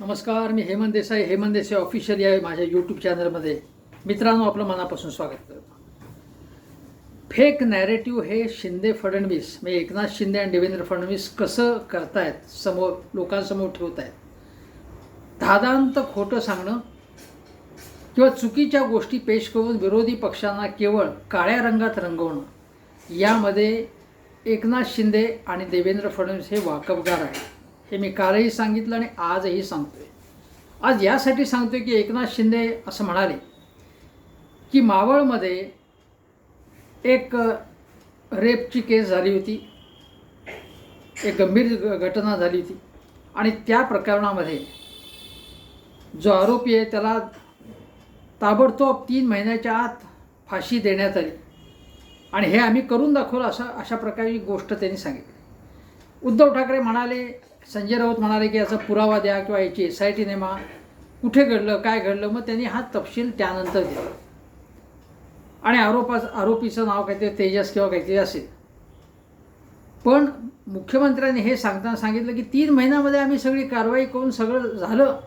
नमस्कार मी हेमंत देसाई. हेमंत देसाई ऑफिशियल या माझ्या यूट्यूब चॅनलमध्ये मित्रांनो आपलं मनापासून स्वागत करतो. फेक नॅरेटिव्ह हे शिंदे फडणवीस म्हणजे एकनाथ शिंदे आणि देवेंद्र फडणवीस कसं करतायत समोर लोकांसमोर ठेवत आहेत धादांत खोटं सांगणं किंवा चुकीच्या गोष्टी पेश करून विरोधी पक्षांना केवळ काळ्या रंगात रंगवणं यामध्ये एकनाथ शिंदे आणि देवेंद्र फडणवीस हे वाकबगार आहे हे मी कालही सांगितलं आणि आजही सांगतोय. आज यासाठी सांगतोय की एकनाथ शिंदे असं म्हणाले की मावळमध्ये एक रेपची केस झाली होती. एक गंभीर घटना झाली होती. आणि त्या प्रकरणामध्ये जो आरोपी आहे त्याला ताबडतोब तीन महिन्याच्या आत फाशी देण्यात आली. आणि हे आम्ही करून दाखवलं असं अशा प्रकारची गोष्ट त्यांनी सांगितली. उद्धव ठाकरे म्हणाले संजय राऊत म्हणाले की याचा पुरावा द्या किंवा याची एस आय टी नेमा. कुठे घडलं काय घडलं मग त्यांनी हा तपशील त्यानंतर दिला. आणि आरोपा आरोपीचं नाव काहीतरी तेजस किंवा काहीतरी असेल. पण मुख्यमंत्र्यांनी हे सांगताना सांगितलं की तीन महिन्यामध्ये आम्ही सगळी कारवाई करून सगळं झालं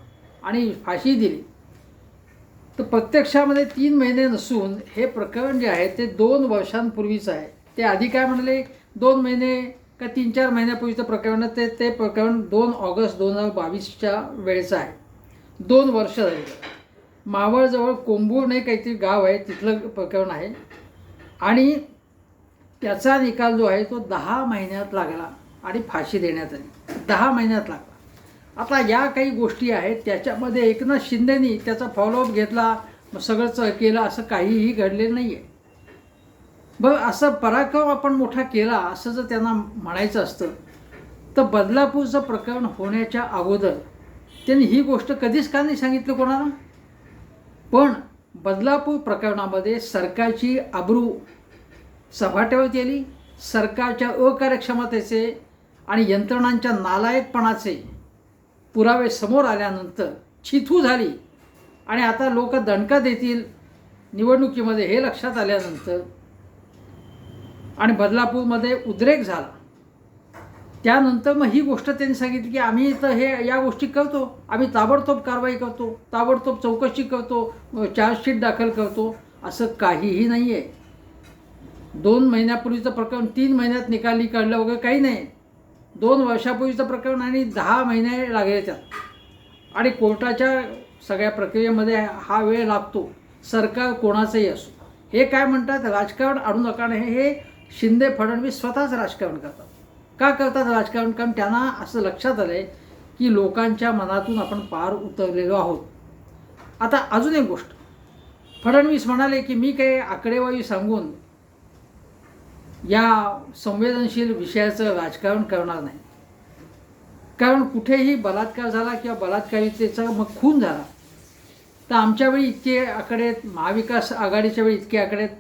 आणि फाशी दिली. तर प्रत्यक्षामध्ये तीन महिने नसून हे प्रकरण जे आहे ते दोन वर्षांपूर्वीचं आहे. ते आधी काय म्हणाले? दोन महिने का तीन चार महिन्यापूर्वीचं प्रकरण आहे, ते ते प्रकरण दोन ऑगस्ट दोन हजार बावीसच्या वेळेचं आहे. दोन वर्ष झाली. मावळजवळ कोंबूर नाही काहीतरी गाव आहे तिथलं प्रकरण आहे. आणि त्याचा निकाल जो आहे तो दहा महिन्यात लागला आणि फाशी देण्यात आली. दहा महिन्यात लागला. आता या काही गोष्टी आहेत त्याच्यामध्ये एकनाथ शिंदेनी त्याचा फॉलोअप घेतला मग सगळंच केलं असं काहीही घडलेलं नाही आहे बघ असं पराक्रम आपण मोठा केला असं जर त्यांना म्हणायचं असतं तर बदलापूरचं प्रकरण होण्याच्या अगोदर त्यांनी ही गोष्ट कधीच का नाही सांगितली कोणाला? पण बदलापूर प्रकरणामध्ये सरकारची आबरू सपाट्यावरती गेली सरकारच्या अकार्यक्षमतेचे आणि यंत्रणांच्या नालायकपणाचे पुरावे समोर आल्यानंतर छिथू झाली. आणि आता लोक दणका देतील निवडणुकीमध्ये हे लक्षात आल्यानंतर आणि बदलापूरमध्ये उद्रेक झाला. त्यानंतर मग ही गोष्ट त्यांनी सांगितली की आम्ही तर हे या गोष्टी करतो. आम्ही ताबडतोब कारवाई करतो. ताबडतोब चौकशी करतो. चार्जशीट दाखल करतो. असं काहीही नाही आहे दोन महिन्यापूर्वीचं प्रकरण तीन महिन्यात निकाली काढलं वगैरे काही नाही. दोन वर्षापूर्वीचं प्रकरण आणि दहा महिने लागले त्यात. आणि कोर्टाच्या सगळ्या प्रक्रियेमध्ये हा वेळ लागतो. सरकार कोणाचंही असो. हे काय म्हणतात? राजकारण आणू नका हे शिंदे फडणवीस स्वतःच राजकारण करतात. का करतात राजकारण? कारण त्यांना असं लक्षात आलं आहे की लोकांच्या मनातून आपण पार उतरलेलो आहोत. आता अजून एक गोष्ट. फडणवीस म्हणाले की मी काही आकडेवारी सांगून या संवेदनशील विषयाचं राजकारण करणार नाही. कारण कुठेही बलात्कार झाला किंवा बलात्कारितेचा मग खून झाला तर आमच्या वेळी इतके आकडे महाविकास आघाडीच्या वेळी इतके आकडे आहेत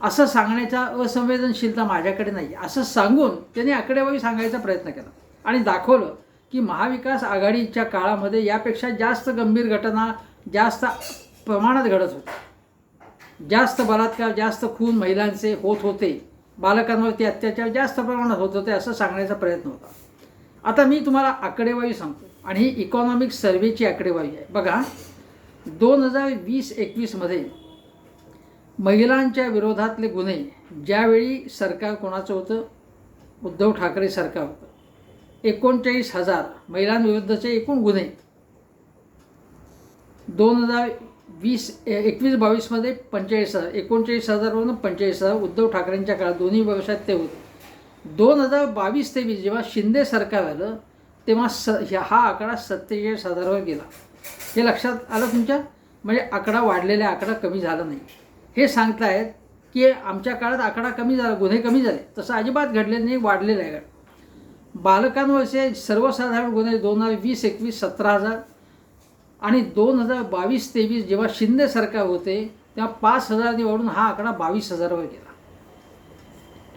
असं सांगण्याचा असंवेदनशीलता माझ्याकडे नाही असं सांगून त्यांनी आकडेवारी सांगायचा प्रयत्न केला. आणि दाखवलं की महाविकास आघाडीच्या काळामध्ये यापेक्षा जास्त गंभीर घटना जास्त प्रमाणात घडत होत्या. जास्त बलात्कार जास्त खून महिलांचे होत होते. बालकांवरती अत्याचार जास्त प्रमाणात होत होते असं सांगण्याचा प्रयत्न होता. आता मी तुम्हाला आकडेवारी सांगतो. आणि ही इकॉनॉमिक सर्वेची आकडेवारी आहे. बघा दोन हजार वीस एकवीसमध्ये महिलांच्या विरोधातले गुन्हे ज्यावेळी सरकार कोणाचं होतं? उद्धव ठाकरे सरकार होतं. एकोणचाळीस हजार महिलांविरुद्धचे एकूण गुन्हे. दोन हजार वीस एकवीस बावीसमध्ये पंचेचाळीस हजार एकोणचाळीस हजारवरून पंचेचाळीस हजार उद्धव ठाकरेंच्या काळात दोन्ही वर्षात ते होते. दोन हजार बावीस तेवीस जेव्हा शिंदे सरकार आलं तेव्हा स ह्या- हा आकडा सत्तेचाळीस हजारावर गेला. हे लक्षात आलं तुमच्या? म्हणजे आकडा वाढलेला आकडा कमी झाला नाही. हे सांगतायत की आमच्या काळात आकडा कमी झाला गुन्हे कमी झाले. तसं अजिबात घडले नाही वाढलेलं आहे बालकांवरचे सर्वसाधारण गुन्हे दोन हजार वीस एकवीस सतरा हजार आणि दोन हजार बावीस तेवीस जेव्हा शिंदे सरकार होते तेव्हा पाच हजारांनी वाढून हा आकडा बावीस हजारावर गेला.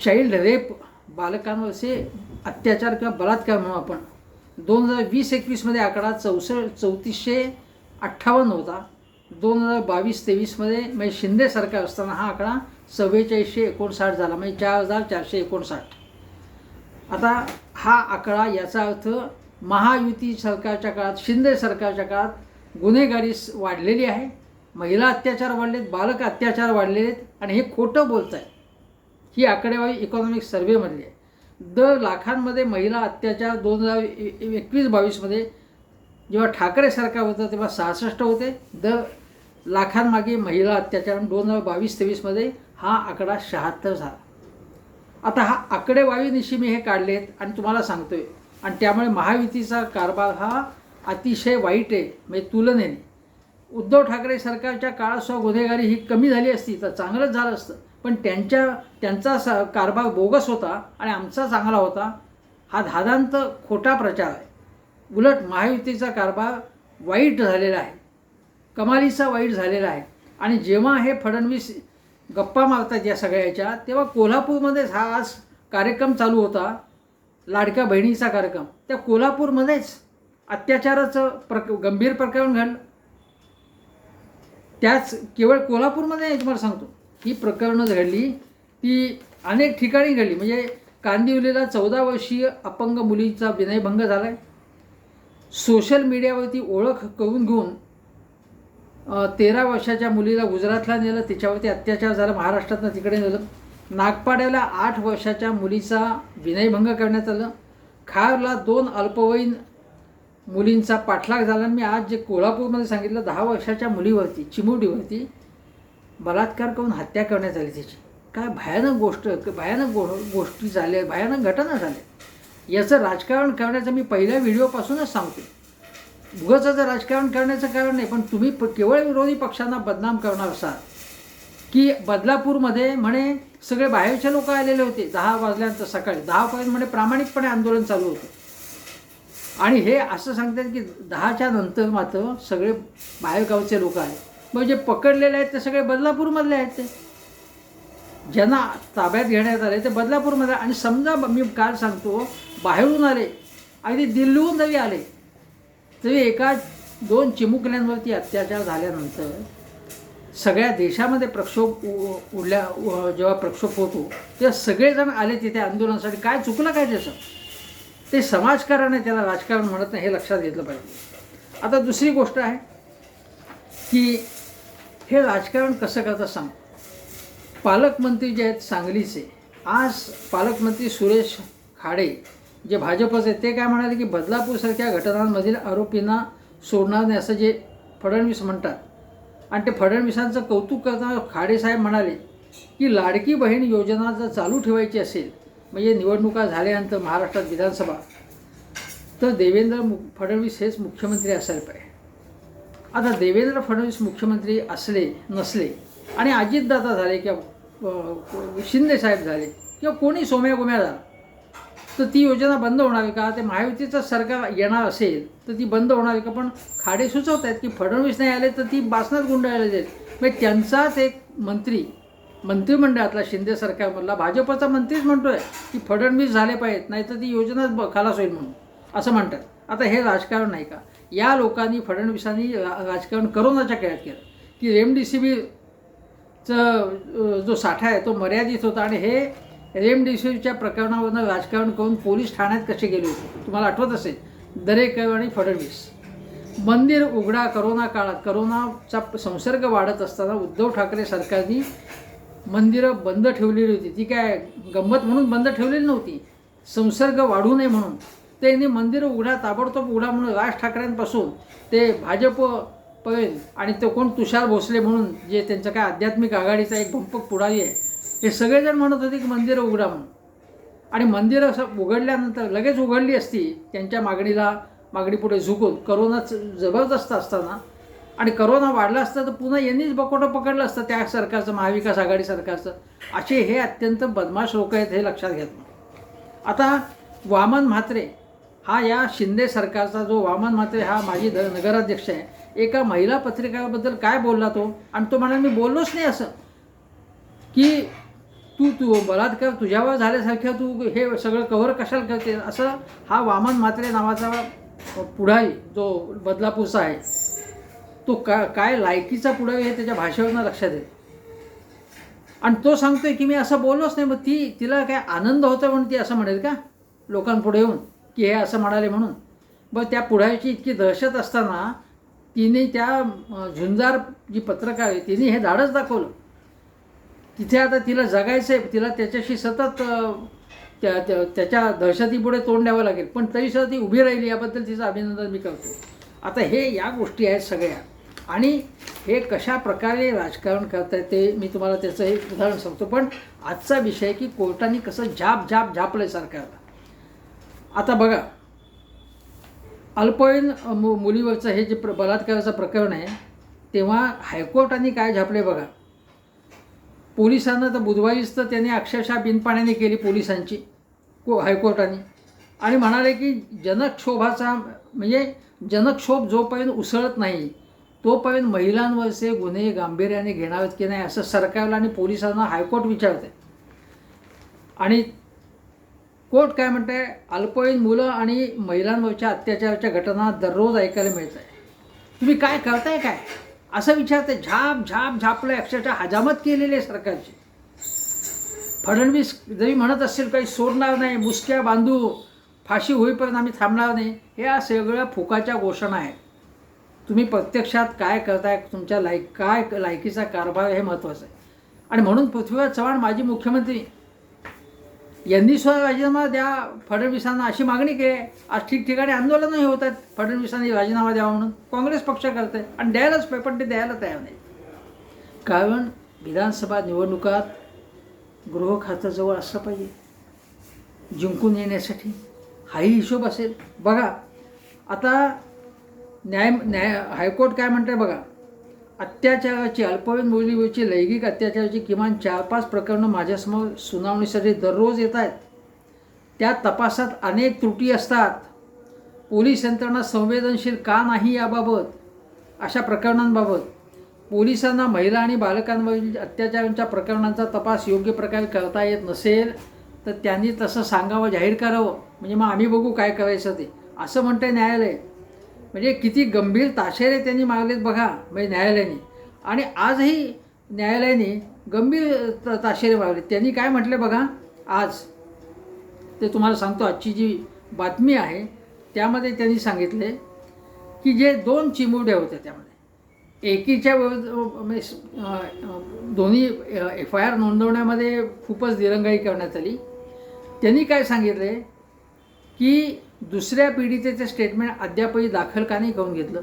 चाइल्ड रेप बालकांवरचे अत्याचार किंवा बलात्कार म्हणू आपण. दोन हजार वीस एकवीसमध्ये आकडा चौसष्ट चौतीसशे अठ्ठावन्न होता. दोन हजार बावीस तेवीसमध्ये म्हणजे शिंदे सरकार असताना हा आकडा चव्वेचाळीसशे एकोणसाठ झाला म्हणजे चार हजार चारशे एकोणसाठ. आता हा आकडा याचा अर्थ महायुती सरकारच्या काळात शिंदे सरकारच्या काळात गुन्हेगारी वाढलेली आहे महिला अत्याचार वाढलेत बालक अत्याचार वाढलेले आहेत आणि हे खोटं बोलत आहे ही आकडेवारी इकॉनॉमिक सर्व्हेमधली आहे. दर लाखांमध्ये महिला अत्याचार दोन हजार एकवीस बावीसमध्ये जेव्हा ठाकरे सरकार होतं तेव्हा सहासष्ट होते दर लाखांमागे महिला अत्याचार दोन हजार बावीस तेवीसमध्ये हा आकडा शहात्तर झाला. आता हा आकडेवारीनिशी मी हे काढलेत आणि तुम्हाला सांगतो आहे आणि त्यामुळे महायुतीचा कारभार हा अतिशय वाईट आहे म्हणजे तुलनेने. उद्धव ठाकरे सरकारच्या काळात सुद्धा गुन्हेगारी ही कमी झाली असती तर चांगलंच झालं असतं. पण त्यांच्या त्यांचा स कारभार बोगस होता आणि आमचा चांगला होता हा धादांत खोटा प्रचार आहे. उलट महायुतीचा कारभार वाईट झालेला आहे. कमालीचा वाईट झालेला आहे. आणि जेव्हा हे फडणवीस गप्पा मारतात या सगळ्याच्या तेव्हा कोल्हापूरमध्येच हा आज कार्यक्रम चालू होता. लाडक्या बहिणीचा कार्यक्रम. त्या कोल्हापूरमध्येच अत्याचाराचं प्रक गंभीर प्रकरण घडलं. त्याच केवळ कोल्हापूरमध्ये नाही तुम्हाला सांगतो. ही प्रकरणं घडली ती अनेक ठिकाणी घडली. म्हणजे कांदिवलीला चौदा वर्षीय अपंग मुलीचा विनयभंग झाला आहे सोशल मीडियावरती ओळख करून घेऊन तेरा वर्षाच्या मुलीला गुजरातला नेलं तिच्यावरती अत्याचार झाला महाराष्ट्रातनं तिकडे नेलं. नागपाड्याला आठ वर्षाच्या मुलीचा विनयभंग करण्यात आलं. खारला दोन अल्पवयीन मुलींचा पाठलाग झाला. आणि मी आज जे कोल्हापूरमध्ये सांगितलं दहा वर्षाच्या मुलीवरती चिमुडीवरती बलात्कार करून हत्या करण्यात आली त्याची काय भयानक गोष्ट भयानक गो गोष्टी झाल्या भयानक घटना झाल्या. याचं राजकारण करण्याचं मी पहिल्या व्हिडिओपासूनच सांगतो उगाचं राजकारण करण्याचं कारण नाही पण तुम्ही प केवळ विरोधी पक्षांना बदनाम करणार असाल. की बदलापूरमध्ये म्हणे सगळे बाहेरचे लोक आलेले होते दहा वाजल्यानंतर सकाळी दहापर्यंत म्हणे प्रामाणिकपणे आंदोलन चालू होतं. आणि हे असं सांगतात की दहाच्या नंतर मात्र सगळे बाहेरगावचे लोक आहेत. मग जे पकडलेले आहेत ते सगळे बदलापूरमधले आहेत ते. ज्यांना ताब्यात घेण्यात आले ते बदलापूरमध्ये. आणि समजा मी काल सांगतो बाहेरून आले अगदी दिल्लीहून जरी आले. तरी एका दोन चिमुकल्यांवरती अत्याचार झाल्यानंतर सगळ्या देशामध्ये प्रक्षोभ उ- उडल्या जेव्हा प्रक्षोभ होतो तेव्हा सगळेजण आले तिथे आंदोलनासाठी. काय चुकलं काय त्याचं? ते समाजकारण आहे त्याला राजकारण म्हणत नाही हे लक्षात घेतलं पाहिजे. आता दुसरी गोष्ट आहे की हे राजकारण कसं करतं सांग. पालकमंत्री जे आहेत सांगलीचे आज पालकमंत्री सुरेश खाडे जे भाजपचे आहेत ते काय म्हणाले की बदलापूरसारख्या घटनांमधील आरोपींना सोडणार नाही असं जे फडणवीस म्हणतात. आणि ते फडणवीसांचं कौतुक करताना खाडेसाहेब म्हणाले की लाडकी बहीण योजना जर चालू ठेवायची असेल म्हणजे निवडणुका झाल्यानंतर महाराष्ट्रात विधानसभा तर देवेंद्र मु फडणवीस हेच मुख्यमंत्री असायला पाहिजे. आता देवेंद्र फडणवीस मुख्यमंत्री असले नसले आणि अजितदादा झाले किंवा शिंदेसाहेब शिंदे साहेब झाले किंवा कोणी सोम्या गोम्या झाला तर ती योजना बंद होणार आहे का? ते महायुतीचं सरकार येणार असेल तर ती बंद होणार आहे का? पण खाडे सुचवत आहेत की फडणवीस नाही आले तर ती बासनात गुंडाळले जाईल. म्हणजे त्यांचाच एक मंत्री मंत्रिमंडळातला शिंदे सरकारमधला भाजपचा मंत्रीच म्हणतोय की फडणवीस झाले पाहिजेत नाही तर ती योजनाच ब खालास होईल म्हणून. असं म्हणतात. आता हे राजकारण नाही का? या लोकांनी फडणवीसांनी रा- राजकारण करोनाच्या काळात केलं. की रेमडिसिवीरचं जो साठा आहे तो मर्यादित होता आणि हे रेमडेसिवीरच्या प्रकरणावरनं राजकारण करून पोलीस ठाण्यात कसे गेले होते? तुम्हाला आठवत असेल? दरेकर आणि फडणवीस. मंदिर उघडा करोना काळात. करोनाचा संसर्ग वाढत असताना उद्धव ठाकरे सरकारने मंदिरं बंद ठेवलेली होती. ती काय गंमत म्हणून बंद ठेवलेली नव्हती? संसर्ग वाढू नये म्हणून. त्यांनी मंदिरं उघडा ताबडतोब उघडा म्हणून राज ठाकरेंपासून ते भाजप पवेल आणि तो कोण तुषार भोसले म्हणून जे त्यांचं काय आध्यात्मिक आघाडीचा एक भंपक पुढारी आहे हे सगळेजण म्हणत होते की मंदिरं उघडा म्हणून. आणि मंदिरं असं उघडल्यानंतर लगेच उघडली असती त्यांच्या मागणीला मागणीपुढे झुकून. करोनाच जबरदस्त असताना. आणि करोना वाढला असता तर पुन्हा यांनीच बकोटं पकडलं असतं त्या सरकारचं महाविकास आघाडी सरकारचं. असे हे अत्यंत बदमाश लोक आहेत हे लक्षात घेत आता वामन म्हात्रे हा या शिंदे सरकारचा जो वामन म्हात्रे हा माजी द नगराध्यक्ष आहे एका महिला पत्रिकाबद्दल काय बोलला तो? आणि तो म्हणाला मी बोललोच नाही असं. की तू तू बलात्कार तुझ्यावर झाल्यासारख्या तू हे सगळं कव्हर कशाला करते? असं हा वामन मात्रे नावाचा पुढारी जो बदलापूरचा आहे तो का काय लायकीचा पुढारी आहे त्याच्या भाषेवरनं लक्षात येते आणि तो सांगतोय की मी असं बोललोच नाही मग ती तिला काय आनंद होतो म्हणून ती असं म्हणेल का? लोकांपुढे येऊन की हे असं म्हणाले म्हणून. बरं त्या पुढाची इतकी दहशत असताना तिने त्या झुंजार जी पत्रकार आहे तिने हे धाडच दाखवलं. तिथे आता तिला जगायचं आहे तिला त्याच्याशी सतत त्या त्या- त्याच्या दहशतीपुढे तोंड द्यावं लागेल. पण तरीसुद्धा ती उभी राहिली याबद्दल तिचं अभिनंदन मी करतो. आता हे या गोष्टी आहेत सगळ्या. आणि हे कशा प्रकारे राजकारण करतायत ते मी तुम्हाला त्याचं एक उदाहरण सांगतो. पण आजचा विषय की कोर्टाने कसं झाप झाप झापलं आहे सरकारला. आता बघा अल्पवयीन मु मुलीवरचं हे जे प्र बलात्काराचं प्रकरण आहे तेव्हा हायकोर्टाने काय झापले बघा. पोलिसांना तर बुधवारीच तर त्यांनी अक्षरशः बिनपाण्याने केली पोलिसांची को हायकोर्टाने. आणि म्हणाले की जनक्षोभाचा म्हणजे जनक्षोभ जोपर्यंत उसळत नाही तोपर्यंत महिलांवरचे गुन्हे गांभीर्याने घेणार आहेत की नाही असं सरकारला आणि पोलिसांना हायकोर्ट विचारते आणि कोर्ट काय म्हणते अल्पवयीन मुलं आणि महिलांवरच्या अत्याचाराच्या घटना दररोज ऐकायला मिळत आहे तुम्ही काय करताय काय? असं विचारते झाप झाप झापलं अक्षरशः हजामत केलेली आहे सरकारची. फडणवीस जरी म्हणत असेल काही सोडणार नाही मुसक्या बांधू फाशी होईपर्यंत आम्ही थांबणार नाही ह्या सगळ्या फुकाच्या घोषणा आहेत. तुम्ही प्रत्यक्षात काय करताय तुमच्या लायक काय लायकीचा कारभार हे महत्त्वाचं आहे. आणि म्हणून पृथ्वीराज चव्हाण माजी मुख्यमंत्री यांनी सुद्धा राजीनामा द्या फडणवीसांना अशी मागणी केली. आज ठिकठिकाणी आंदोलनही होत आहेत. फडणवीसांनी राजीनामा द्यावा म्हणून काँग्रेस पक्ष करते आणि द्यायलाच पाहिजे पण ते द्यायला तयार नाही. कारण विधानसभा निवडणुकात गृह जवळ असलं पाहिजे. जिंकून येण्यासाठी हाही हिशोब असेल. बघा आता न्याय न्याय हायकोर्ट काय म्हणते बघा अत्याचाराची अल्पवयीन मुलीवरची लैंगिक अत्याचाराची किमान चार पाच प्रकरणं माझ्यासमोर सुनावणीसाठी दररोज येत आहेत. त्या तपासात अनेक त्रुटी असतात. पोलीस यंत्रणा संवेदनशील का नाही याबाबत अशा प्रकरणांबाबत. पोलिसांना महिला आणि बालकांवरील अत्याचारांच्या प्रकरणांचा तपास योग्य प्रकारे करता येत नसेल तर त्यांनी तसं सांगावं जाहीर करावं. म्हणजे मग आम्ही बघू काय करायचं ते. असं म्हणते न्यायालय. म्हणजे किती गंभीर ताशेरे त्यांनी मागलेत बघा म्हणजे न्यायालयाने. आणि आजही न्यायालयाने गंभीर त ताशेरे मागले त्यांनी काय म्हटले बघा आज? ते तुम्हाला सांगतो आजची जी बातमी आहे त्यामध्ये त्यांनी सांगितले की जे दोन चिमुरड्या होत्या त्यामध्ये. एकीच्या म्हणजे, दोन्ही एफ आय आर नोंदवण्यामध्ये खूपच दिरंगाई करण्यात आली. त्यांनी काय सांगितले की दुसऱ्या पीडितेचे स्टेटमेंट अद्यापही दाखल का नाही करून घेतलं?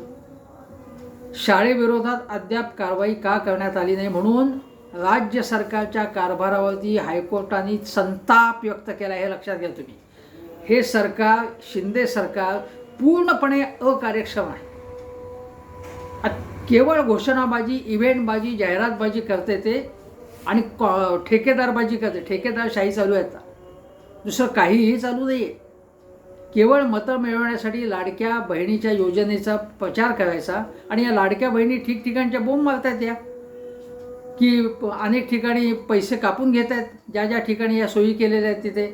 शाळेविरोधात अद्याप कारवाई का करण्यात आली नाही म्हणून राज्य सरकारच्या कारभारावरती हायकोर्टाने संताप व्यक्त केला हे लक्षात घ्या तुम्ही. हे सरकार शिंदे सरकार पूर्णपणे अकार्यक्षम आहे. केवळ घोषणाबाजी इव्हेंटबाजी जाहिरातबाजी करते ते आणि कॉ- ठेकेदारबाजी करते. ठेकेदारशाही चालू आहे आता दुसरं काहीही चालू नाही आहे केवळ मतं मिळवण्यासाठी लाडक्या बहिणीच्या योजनेचा प्रचार करायचा आणि या लाडक्या बहिणी ठिकठिकाणच्या बोंब मारतायत या. की प- अनेक ठिकाणी पैसे कापून घेत आहेत ज्या ज्या ठिकाणी या सोयी केलेल्या आहेत तिथे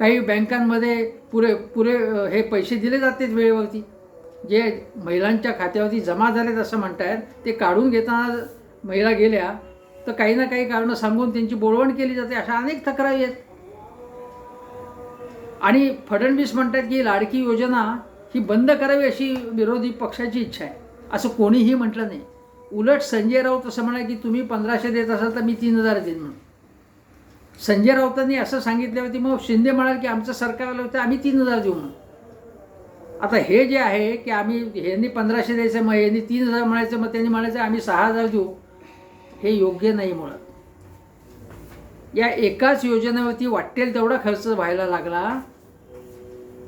काही बँकांमध्ये पुरे पुरे हे पैसे दिले जातात वेळेवरती. जे महिलांच्या खात्यावरती जमा झालेत असं म्हणतायत ते काढून घेताना महिला गेल्या तर काही ना काही कारणं सांगून त्यांची बोलवण केली जाते अशा अनेक तक्रारी आहेत. आणि फडणवीस म्हणतात की लाडकी योजना ही बंद करावी अशी विरोधी पक्षाची इच्छा आहे. असं कोणीही म्हटलं नाही. उलट संजय राऊत असं म्हणा की तुम्ही पंधराशे देत असाल तर मी तीन हजार देईन म्हणून. संजय राऊतांनी असं सांगितल्यावरती मग शिंदे म्हणाल की आमचं सरकार आलं होतं आम्ही तीन हजार देऊ म्हणून. आता हे जे आहे की आम्ही ह्यांनी पंधराशे द्यायचं मग यांनी तीन हजार म्हणायचं मग त्यांनी म्हणायचं आम्ही सहा हजार देऊ हे योग्य नाही मुळात. या एकाच योजनेवरती वाटेल तेवढा खर्च व्हायला लागला.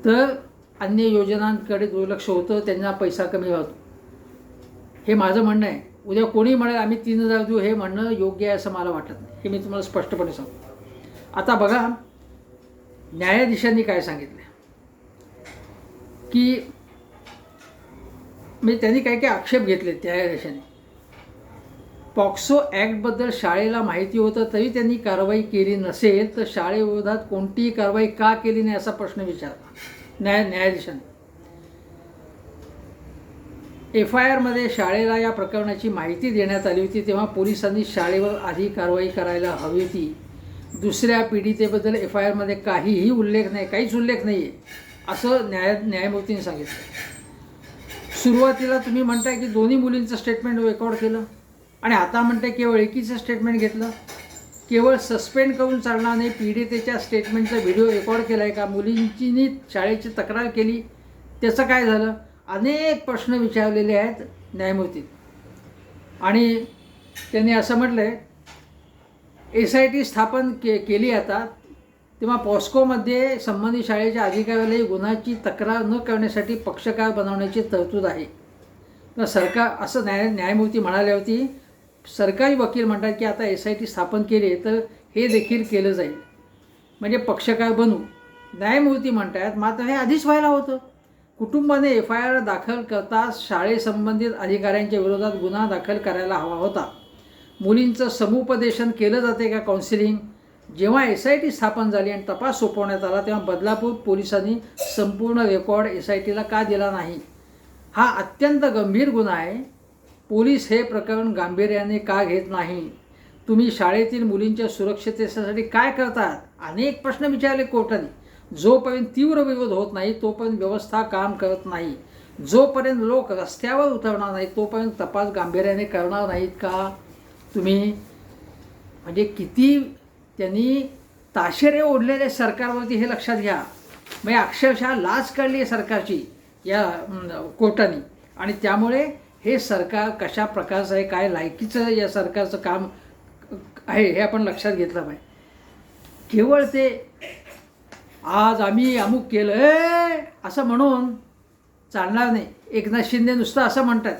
तर अन्य योजनांकडे दुर्लक्ष होतं त्यांना पैसा कमी होतो. हे माझं म्हणणं आहे. उद्या कोणी म्हणेल आम्ही तीन हजार देऊ हे म्हणणं योग्य आहे असं मला वाटत नाही. हे मी तुम्हाला स्पष्टपणे सांगतो. आता बघा न्यायाधीशांनी काय सांगितलं? की मी त्यांनी काय काय आक्षेप घेतले न्यायाधीशांनी? पॉक्सो ॲक्टबद्दल शाळेला माहिती होतं तरी त्यांनी कारवाई केली नसेल तर शाळेविरोधात कोणतीही कारवाई का केली नाही असा प्रश्न विचारला. न्याय न्यायाधीशांनी. एफ आय आरमध्ये शाळेला या प्रकरणाची माहिती देण्यात आली होती तेव्हा पोलिसांनी शाळेवर आधी कारवाई करायला हवी होती. दुसऱ्या पीडितेबद्दल एफ आय आरमध्ये काहीही उल्लेख नाही काहीच उल्लेख नाही आहे असं न्याय न्यायमूर्तींनी सांगितलं. सुरुवातीला तुम्ही म्हणताय की दोन्ही मुलींचं स्टेटमेंट रेकॉर्ड केलं. आणि आता म्हणते केवळ एकीचं स्टेटमेंट घेतलं. केवळ सस्पेंड करून चालणार नाही पीडितेच्या स्टेटमेंटचा व्हिडिओ रेकॉर्ड केला आहे का? मुलींची शाळेची तक्रार केली. त्याचं काय झालं? अनेक प्रश्न विचारलेले आहेत न्यायमूर्ती. आणि त्यांनी असं म्हटलं आहे एस आय टी स्थापन के केली आता. तेव्हा पॉस्कोमध्ये संबंधित शाळेच्या अधिकाऱ्यालाही गुन्ह्याची तक्रार न करण्यासाठी पक्षकार बनवण्याची तरतूद आहे. तर सरकार असं न्याय न्यायमूर्ती म्हणाले होती सरकारी वकील म्हणतात की आता एस आय टी स्थापन केली तर हे देखील केलं जाईल. म्हणजे पक्षकार बनू. न्यायमूर्ती म्हणतात मात्र हे आधीच व्हायला होतं. कुटुंबाने एफ आय आर दाखल करताच शाळेसंबंधित अधिकाऱ्यांच्या विरोधात गुन्हा दाखल करायला हवा होता. मुलींचं समुपदेशन केलं जाते का काउन्सिलिंग जेव्हा एस आय टी स्थापन झाली आणि तपास सोपवण्यात आला तेव्हा बदलापूर पोलिसांनी संपूर्ण रेकॉर्ड एस आय टीला का दिला नाही? हा अत्यंत गंभीर गुन्हा आहे. पोलीस हे प्रकरण गांभीर्याने का घेत नाही? तुम्ही शाळेतील मुलींच्या सुरक्षिततेसाठी काय करतात? अनेक प्रश्न विचारले कोर्टाने. जोपर्यंत तीव्र विरोध होत नाही तोपर्यंत व्यवस्था काम करत नाही. जोपर्यंत लोक रस्त्यावर उतरणार नाही तोपर्यंत तपास गांभीर्याने करणार नाहीत का? तुम्ही म्हणजे किती त्यांनी ताशेरे ओढलेले सरकारवरती हे लक्षात घ्या. म्हणजे अक्षरशः लाच काढली आहे सरकारची या कोर्टाने. आणि त्यामुळे हे सरकार कशा प्रकारचं आहे काय लायकीचं या सरकारचं काम आहे हे आपण लक्षात घेतलं पाहिजे. केवळ ते आज आम्ही अमुक केलं ए असं म्हणून चालणार नाही. एकनाथ शिंदे नुसतं असं म्हणतात.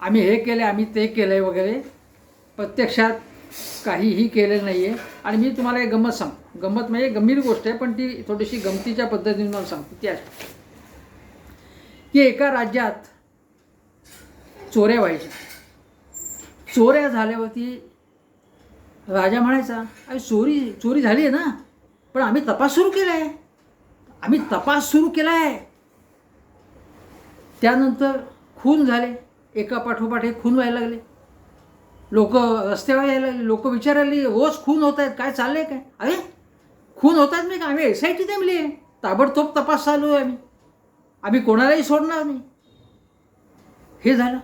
आम्ही हे केलं आम्ही ते केलं आहे वगैरे. प्रत्यक्षात काहीही केलेलं नाही आहे आणि मी तुम्हाला एक गंमत सांग गंमत म्हणजे गंभीर गोष्ट आहे पण ती थोडीशी गमतीच्या पद्धतीने मला सांगतो. ती अशी. की एका राज्यात चोऱ्या व्हायच्या. चोऱ्या झाल्यावरती राजा म्हणायचा अरे चोरी चोरी झाली आहे ना पण आम्ही तपास सुरू केला आहे आम्ही तपास सुरू केला आहे त्यानंतर खून झाले. एका पाठोपाठ हे खून व्हायला लागले. लोक रस्त्यावर यायला लागले. लोक विचारायला रोज खून होत आहेत काय चाललंय काय? अरे खून होत आहेत मी का आम्ही एस आय टी नेमली आहे ताबडतोब तपास चालू आहे आम्ही. आम्ही कोणालाही सोडणार नाही. हे झालं.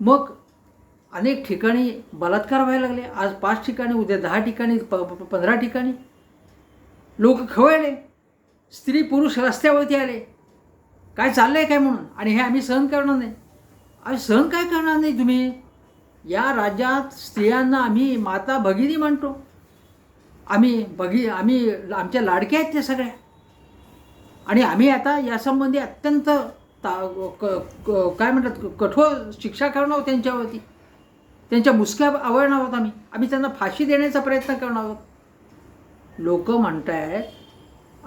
मग अनेक ठिकाणी बलात्कार व्हायला लागले. आज पाच ठिकाणी उद्या दहा ठिकाणी प पंधरा ठिकाणी. लोक खवळले. स्त्री पुरुष रस्त्यावरती आले. काय चाललं आहे काय म्हणून? आणि हे आम्ही सहन करणार नाही. आम्ही सहन काय करणार नाही तुम्ही? या राज्यात स्त्रियांना आम्ही माता भगिनी म्हणतो. आम्ही भगी आम्ही आमच्या लाडक्या आहेत त्या सगळ्या. आणि आम्ही आता यासंबंधी अत्यंत ता क काय म्हणतात कठोर शिक्षा करणार आहोत त्यांच्यावरती. त्यांच्या मुसक्या आवडणार आहोत आम्ही. आम्ही त्यांना फाशी देण्याचा प्रयत्न करणार आहोत. लोक म्हणत आहेत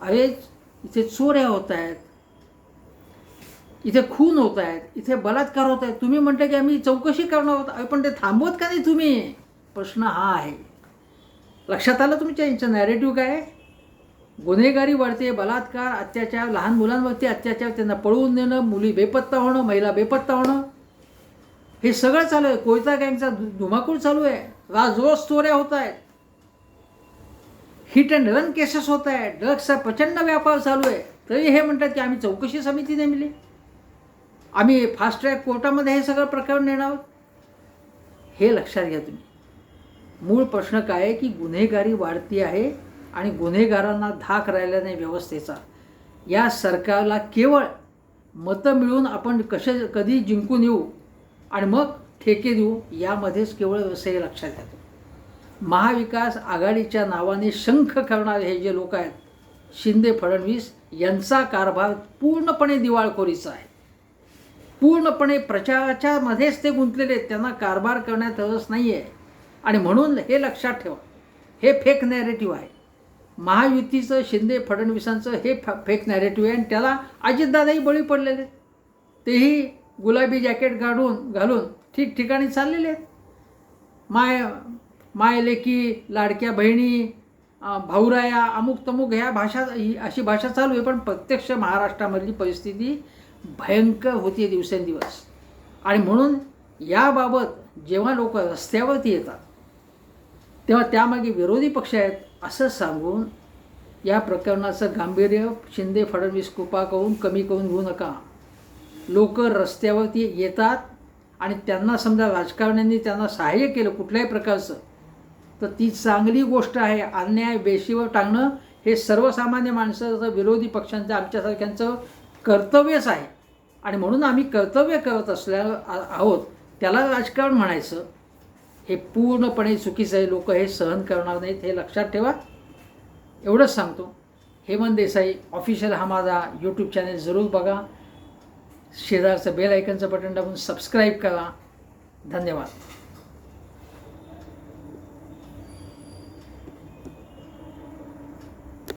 अरे इथे चोऱ्या होत आहेत इथे खून होत आहेत इथे बलात्कार होत आहेत तुम्ही म्हणता की आम्ही चौकशी करणार आहोत. अरे पण ते थांबवत का नाही तुम्ही? प्रश्न हा आहे. लक्षात आलं तुमच्या यांचं नॅरेटिव्ह काय? आहे? गुन्हेगारी वाढते बलात्कार अत्याचार लहान मुलांवरती अत्याचार त्यांना पळवून देणं मुली बेपत्ता होणं महिला बेपत्ता होणं हे सगळं चालू आहे. कोयता गँगचा धुमाकूळ चालू आहे. राजरोज चोऱ्या होत आहेत. हिट अँड रन केसेस होत आहे ड्रग्सचा प्रचंड व्यापार चालू आहे. तरी हे म्हणतात की आम्ही चौकशी समिती नेमली. आम्ही फास्ट ट्रॅक कोर्टामध्ये हे सगळं प्रकरण नेणार आहोत. हे लक्षात घ्या तुम्ही. मूळ प्रश्न काय आहे की गुन्हेगारी वाढती आहे आणि गुन्हेगारांना धाक राहिला नाही व्यवस्थेचा. या सरकारला केवळ मतं मिळून आपण कसे कधी जिंकून येऊ आणि मग ठेके देऊ यामध्येच केवळ व्यवसाय लक्षात येतो. महाविकास आघाडीच्या नावाने शंख करणारे हे जे लोक आहेत शिंदे फडणवीस यांचा कारभार पूर्णपणे दिवाळखोरीचा आहे. पूर्णपणे प्रचाराच्या मध्येच ते गुंतलेले आहेत त्यांना कारभार करण्यात रस नाही आहे आणि म्हणून हे लक्षात ठेवा हे फेक नॅरेटिव्ह आहे. महायुतीचं शिंदे फडणवीसांचं हे फ फेक नॅरेटिव्ह आहे आणि त्याला अजितदादाही बळी पडलेले. आहेत तेही गुलाबी जॅकेट काढून घालून ठिकठिकाणी चाललेले आहेत. माय माय लेकी लाडक्या बहिणी भाऊराया अमुक तमुक ह्या भाषा ही अशी भाषा चालू आहे पण प्रत्यक्ष महाराष्ट्रामधली परिस्थिती भयंकर होती दिवसेंदिवस. आणि म्हणून याबाबत जेव्हा लोक रस्त्यावरती येतात तेव्हा त्यामागे विरोधी पक्ष आहेत असं सांगून या प्रकरणाचं गांभीर्य शिंदे फडणवीस कृपा करून कमी करून घेऊ नका. लोक रस्त्यावरती येतात आणि त्यांना समजा राजकारण्यांनी त्यांना सहाय्य केलं कुठल्याही प्रकारचं तर ती चांगली गोष्ट आहे. अन्याय बेशीवर टाकणं हे सर्वसामान्य माणसाचं विरोधी पक्षांचं आमच्यासारख्यांचं कर्तव्यच आहे. आणि म्हणून आम्ही कर्तव्य करत असल्या आ- आहोत. त्याला राजकारण म्हणायचं. हे पूर्णपणे चुकीचं आहे. लोक हे सहन करणार नाहीत हे लक्षात ठेवा. एवढंच सांगतो. हेमंत देसाई ऑफिशियल हा माझा यूट्यूब चॅनेल जरूर बघा. शेजारचं बेल ऐकनचं बटन दाबून सबस्क्राईब करा. धन्यवाद.